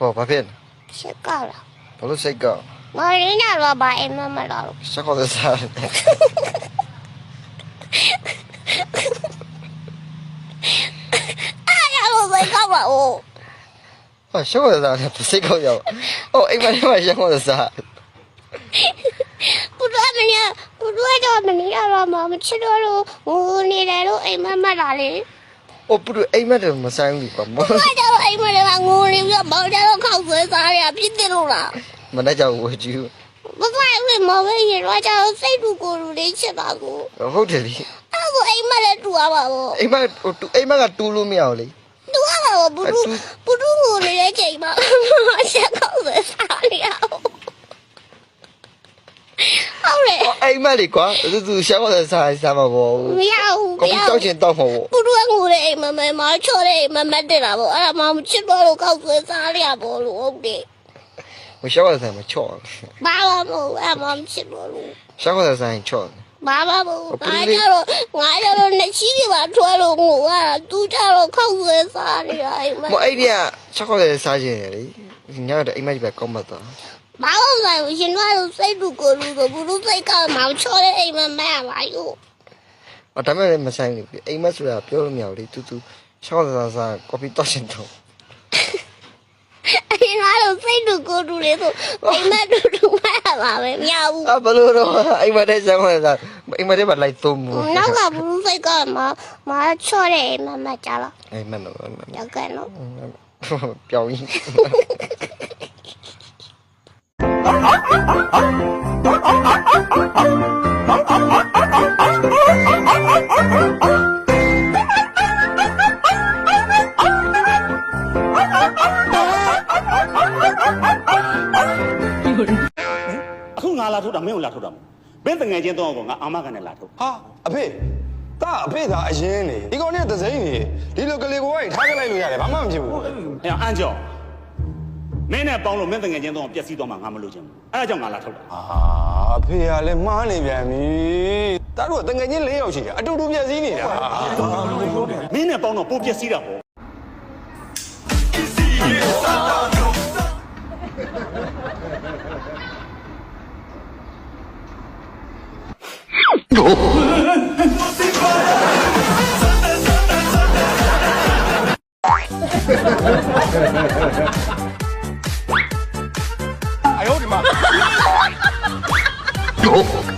ဟောဘာဖြစ်လဲရှက်ကောက်လာဘာလို့စိတ်ကောက်မရင်းနာတော့ဘာအိမ်မမလာလို့ရှက်ခေါ်တဲ့စားတယ်အားရလို့ပဲကောက်ပါဦးဟောရှက်ခေါ်တဲ့စားတယ်စိတ်ကောက်ရောက်ဟောအိမ်မထဲမှာရှက်ခေါ်တဲ့စားဘုရားမင်းဘုရားတော့မနေရတော့မှမချစ်တော့လို့ငိုနေတယ်လို့အိမ်မမ လာလေဟောပူအိမ်မတယ်မဆိုင်ဘူးကွာမဘုရားတော့အိမ်မလည်းငိုနေပြီးတော့ဘောင်းကြတော့ခောက်ဆွဲစားရဖြစ်တယ်လို့လားမနေ့ကဝေကြည့်မဆိုင်ဘူးမပဲရတော့ကြောက်စိတ်တူကိုယ်လူလေးချစ်တာကိုဟုတ်တယ်လေအဲ့ဒါအိမ်မလည်းတူရပါဘောအိမ်မဟိုအိမ်မကတူလို့မရဘူးလေတူရပါဘောဘုရားဘုရားငိုနေတဲ့ချိန်မှာရှက်ကောက်ဆွဲစားရအောင်ဟုတ်လေအိမ်မလေးကွာသူသူရှက်ခေါ်တဲ့စားစားမှာပေါ့မရဘူးကော်မဖီရတောက်ဘူးချင်တောက်မှာပေါ့ဘုရား ငိုတဲ့အိမ်မမဲမချောတဲ့အိမ်မမက်တက်တာပေါ့အဲ့ဒါမှမချစ်တော့လို့ကောက်ဆွဲစားရပေါ့လို့ဟုတ်တယ်မရှက်ခေါ်တဲ့စားမချော့ဘာမှမဟုတ်အဲ့မှမချစ်တော့လို့ရှက်ခေါ်တဲ့စားရင်ချော့ဘာမှမဟုတ်ငါကြတော့ငါကြတော့နှစ်ချီးတွေပါထွဲလို့ငိုရတာသူကြတော့ခောက်ဆွဲစားရတာအိမ်မမအဲ့ဒီကရှက်ခေါ်တဲ့စားခြင်းလေညတော့အိမ်မကြီးပဲကောင်းမှတော့ဘာမှမဆိုင်ဘူးရှင်တို့စိတ်တူကိုလူဆိုဘူးလို့စိတ်ကမှချောတဲ့အိမ်မမက်ရပါယူ အော်ဒါမဲ့လည်းမဆိုင်ဘူးအိမ်မက်ဆိုတာပြောလို့မရဘူးလေတူတူရှောက်စားစားကော်ဖီတောက်ရှင်တော့အဲ့ဒါတော့စိတ်တူကိုလူလေးဆိုအိမ်မက်တူတူမက်ရပါပဲမရဘူးအဘလို့တော့အိမ်မက်တဲ့ရှောက်ခေါ်တဲ့စားအိမ်မက်တဲ့မှာလိုက်သုံးမှုနောက်ကဘူးစိတ်ကမှမချောတဲ့အိမ်မမက်ကြလားအိမ်မက်တော့ရောက်ကဲနော်ပြောင်းရင် အခုငါလာထုတ်တာမင်းကိုလာထုတ်တာမဟုတ်ဘင်းတငယ်ချင်းတော့ကောငါအာမခံနဲ့လာထုတ်ဟာအဖေတာအဖေသာအရင်နေဒီကောင်နဲ့သစိမ့်နေဒီလိုကလေးကိုထားခဲ့လိုက်လို့ရတယ်ဘာမှမဖြစ်ဘူးအဲအန်ကျော်မင်းနဲ့ပေါင်းလို့မင်းတငယ်ချင်းတော့ပျက်စီးသွားမှာငါမလို့ချင်ဘူးအဲဒါကြောင့်ငါလာထုတ်တာဟာအဖေကလည်းမှားနေပြန်ပြီ တာတို့ကတငယ်ချင်း၄ယောက်ရှိတယ်အတူတူပြည့်စည်နေတာ မင်းနဲ့ပေါင်းတော့ပိုပျက်စီးတာပေါ့ 哎呦我的妈！